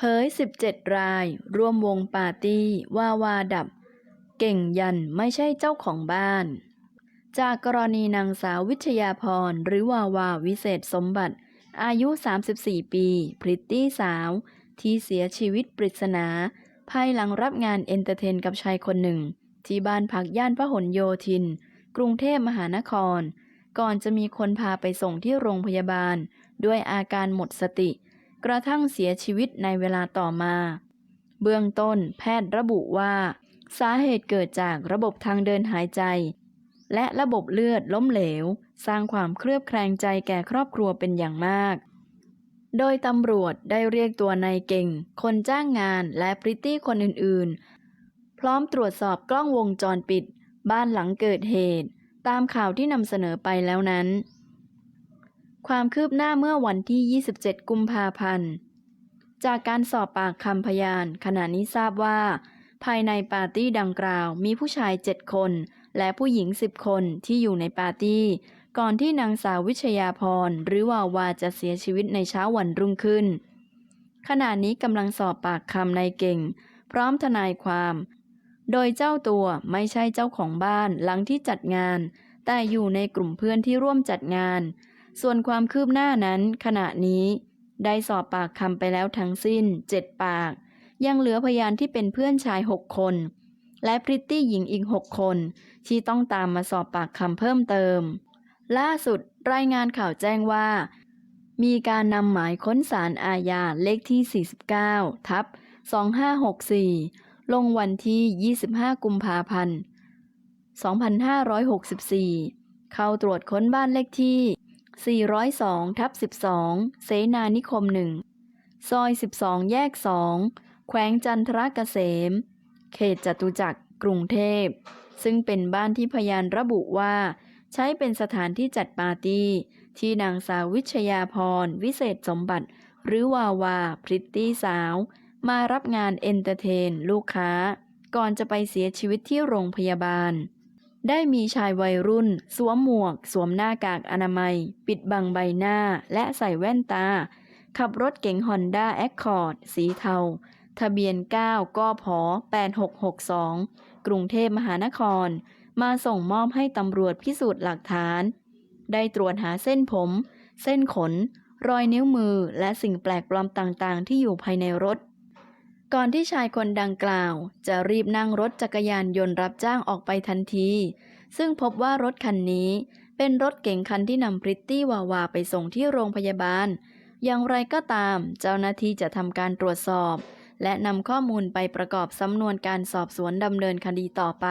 เผย 17 ราย ร่วมวงปาร์ตี้ว่าวาดับ เก่งยันไม่ใช่เจ้าของบ้าน จากกรณีนางสาววิชยาพร หรือวาวาวิเศษสมบัติ อายุ 34 ปี พริตตี้สาว ที่เสียชีวิตปริศนา ภายหลังรับงานเอนเตอร์เทนกับชายคนหนึ่ง ที่บ้านพักย่านพหลโยธิน กรุงเทพมหานคร ก่อนจะมีคนพาไปส่งที่โรงพยาบาล ด้วยอาการหมดสติ กระทั่งเสียชีวิตในเวลาต่อมา เบื้องต้นแพทย์ระบุว่า สาเหตุเกิดจากระบบทางเดินหายใจ และระบบเลือดล้มเหลว สร้างความเครือบแคลงใจแก่ครอบครัวเป็นอย่างมาก โดยตำรวจได้เรียกตัวนายเก่ง คนจ้างงานและพริตตี้คนอื่นๆ พร้อมตรวจสอบกล้องวงจรปิด บ้านหลังเกิดเหตุ ตามข่าวที่นำเสนอไปแล้วนั้น ความคืบหน้าเมื่อวันที่ 27 กุมภาพันธ์ จากการสอบปากคำพยาน ขณะนี้ทราบว่า ภายในปาร์ตี้ดังกล่าวมีผู้ชาย 7 คน และผู้หญิง 10 คนที่อยู่ในปาร์ตี้ ก่อนที่นางสาววิชยาพร หรือวาวาจะเสียชีวิตในเช้าวันรุ่งขึ้น ขณะนี้กำลังสอบปากคำนายเก่ง พร้อมทนายความ โดยเจ้าตัวไม่ใช่เจ้าของบ้านหลังที่จัดงาน แต่อยู่ในกลุ่มเพื่อนที่ร่วมจัดงาน ส่วนความคืบหน้านั้นขณะนี้ ได้สอบปากคำไปแล้วทั้งสิ้น 7 ปาก ยังเหลือพยานที่เป็นเพื่อนชาย 6 คน และพริตตี้หญิงอีก 6 คน ที่ต้องตามมาสอบปากคำเพิ่มเติม ล่าสุดรายงานข่าวแจ้งว่า มีการนำหมายค้นสารอาญาเลขที่ 49 ทับ 2564 ลงวันที่ 25 กุมภาพันธ์2564 เข้าตรวจค้นบ้านเลขที่ 402ทับ12 เสนานิคม1ซอย 12 แยก 2 แขวงจันทรเกษม เขตจตุจักร กรุงเทพ ซึ่งเป็นบ้านที่พยานระบุว่า ใช้เป็นสถานที่จัดปาร์ตี้ ที่นางสาววิชยาพร วิเศษสมบัติ หรือวาวา พริตตี้สาว มารับงานเอนเตอร์เทน ลูกค้า ก่อนจะไปเสียชีวิตที่โรงพยาบาล ได้มีชายวัยรุ่น สวมหมวก สวมหน้ากากอนามัย ปิดบังใบหน้า และใส่แว่นตา ขับรถเก๋งฮอนด้าแอคคอร์ดสีเทา ทะเบียน 9กพ8662 กรุงเทพมหานคร มาส่งมอบให้ตำรวจพิสูจน์หลักฐาน ได้ตรวจหาเส้นผม เส้นขน รอยนิ้วมือ และสิ่งแปลกปลอมต่างๆ ที่อยู่ภายในรถ ก่อนที่ชายคนดังกล่าว จะรีบนั่งรถจักรยานยนต์รับจ้างออกไปทันที ซึ่งพบว่ารถคันนี้เป็นรถเก๋งคันที่นำพริตตี้วาวาไปส่งที่โรงพยาบาล อย่างไรก็ตาม เจ้าหน้าที่จะทำการตรวจสอบ และนำข้อมูลไปประกอบสำนวนการสอบสวนดำเนินคดีต่อไป